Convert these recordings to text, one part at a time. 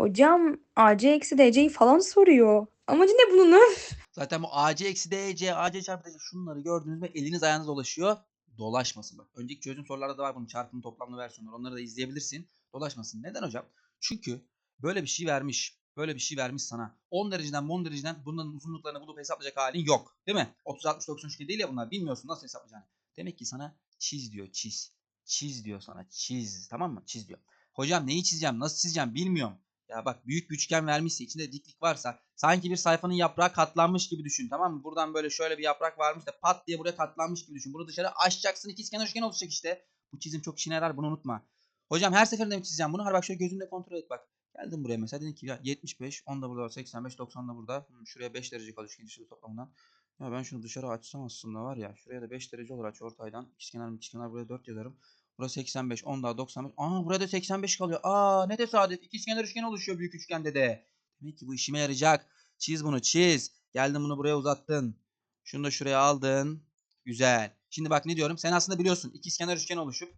Hocam AC eksi DC'yi falan soruyor. Amacı ne bunun? öf? Zaten bu AC eksi DC, AC çarpı DC şunları gördüğünüz mü eliniz ayağınız dolaşıyor. Dolaşmasın bak. Önceki çözüm sorularda da var bunun çarpımı toplamlı versiyonları. Onları da izleyebilirsin. Dolaşmasın. Neden hocam? Çünkü böyle bir şey vermiş. Böyle bir şey vermiş sana. 10 dereceden 10 dereceden bunların uzunluklarını bulup hesaplayacak halin yok. Değil mi? 30 60 90 üçgen değil ya bunlar. Bilmiyorsun nasıl hesaplayacağını. Demek ki sana çiz diyor. Çiz. Çiz diyor sana. Çiz. Tamam mı? Çiz diyor. Hocam neyi çizeceğim? Nasıl çizeceğim? Bilmiyorum. Ya bak büyük bir üçgen vermişse içinde diklik varsa sanki bir sayfanın yaprağı katlanmış gibi düşün tamam mı? Buradan böyle şöyle bir yaprak varmış da pat diye buraya katlanmış gibi düşün. Bunu dışarı açacaksın ikizkenar üçgen olacak işte. Bu çizim çok işine yarar bunu unutma. Hocam her seferinde mi çizeceğim bunu? Hadi bak şöyle gözünle kontrol et bak. Geldim buraya mesela dedin ki ya 75, 10 da burada var 85, 90 da burada. Hmm, şuraya 5 derece kalıyor üçgen dışarı toplamından. Ya ben şunu dışarı açsam aslında var ya. Şuraya da 5 derece olur aç ortaydan. İkizkenar mı ikizkenar buraya 4 yazarım. Burası 85, 10 daha 95. Aa burada 85 kalıyor. Aa ne tesadüf. İkizkenar üçgen oluşuyor büyük üçgende de. Demek ki bu işime yarayacak. Çiz bunu çiz. Geldin bunu buraya uzattın. Şunu da şuraya aldın. Güzel. Şimdi bak ne diyorum. Sen aslında biliyorsun ikizkenar üçgen oluşup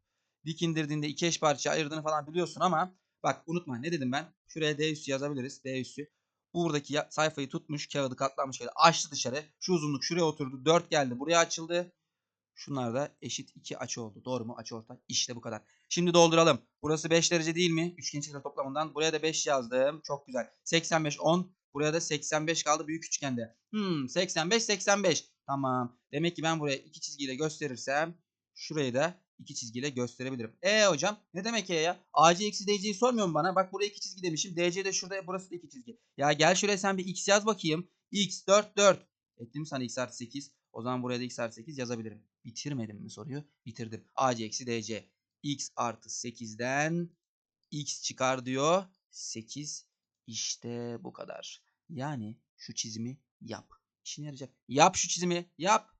dik indirdiğinde iki eş parça ayırdığını falan biliyorsun ama bak unutma ne dedim ben? Şuraya D üssü yazabiliriz. D üssü. Buradaki sayfayı tutmuş kağıdı katlanmış kağıdı açtı dışarı. Şu uzunluk şuraya oturdu. 4 geldi buraya açıldı. Şunlar da eşit 2 açı oldu. Doğru mu? Açı ortak. İşte bu kadar. Şimdi dolduralım. Burası 5 derece değil mi? Üçgen çizgiler toplamından. Buraya da 5 yazdım. Çok güzel. 85 10. Buraya da 85 kaldı büyük üçgende. Hmm 85 85. Tamam. Demek ki ben buraya iki çizgiyle gösterirsem şurayı da iki çizgiyle gösterebilirim. E hocam ne demek e ya? AC eksi DC'yi sormuyor mu bana? Bak buraya iki çizgi demişim. DC de şurada burası da iki çizgi. Ya gel şuraya sen bir x yaz bakayım. x 4 4. Ettim sana x artı 8. O zaman buraya da x artı 8 yazabilirim. Bitirmedim mi soruyu? Bitirdim. AC eksi DC. x artı 8'den x çıkar diyor. 8 işte bu kadar. Yani şu çizimi yap. İşine yarayacak. Yap şu çizimi. Yap.